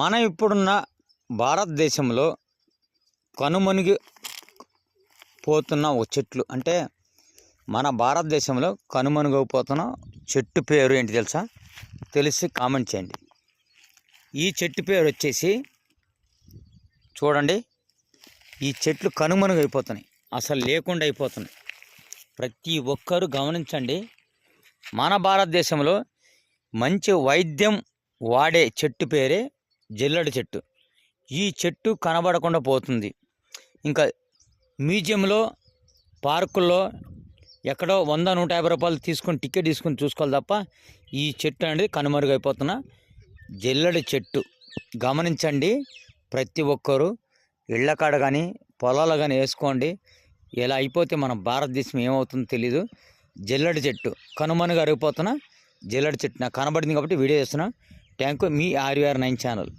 మనం ఇప్పుడున్న భారతదేశంలో కనుమరుగు పోతున్న ఒక చెట్లు అంటే మన భారతదేశంలో కనుమరుగైపోతున్న చెట్టు పేరు ఏంటి తెలుసా? తెలిసి కామెంట్ చేయండి. ఈ చెట్టు పేరు వచ్చేసి చూడండి. ఈ చెట్లు కనుమనుగైపోతున్నాయి అసలు లేకుండా అయిపోతున్నాయి. ప్రతి ఒక్కరూ గమనించండి. మన భారతదేశంలో మంచి వైద్యం వాడే చెట్టు పేరే జల్లెడ చెట్టు. ఈ చెట్టు కనబడకుండా పోతుంది. ఇంకా మ్యూజియంలో పార్కుల్లో ఎక్కడో వంద నూట యాభై రూపాయలు తీసుకొని టికెట్ తీసుకొని చూసుకోవాలి తప్ప ఈ చెట్టు అనేది కనుమరుగైపోతున్న జల్లెడ చెట్టు. గమనించండి ప్రతి ఒక్కరూ ఇళ్ళకాడ కానీ పొలాలు కానీ వేసుకోండి. ఇలా అయిపోతే మన భారతదేశం ఏమవుతుందో తెలీదు. జల్లెడ చెట్టు. కనుమరుగు అరిగిపోతున్న జల్లెడ చెట్టు. నాకు కనబడింది కాబట్టి వీడియో చేస్తున్నా. థ్యాంక్ మీ ఆర్వీఆర్ నైన్ ఛానల్.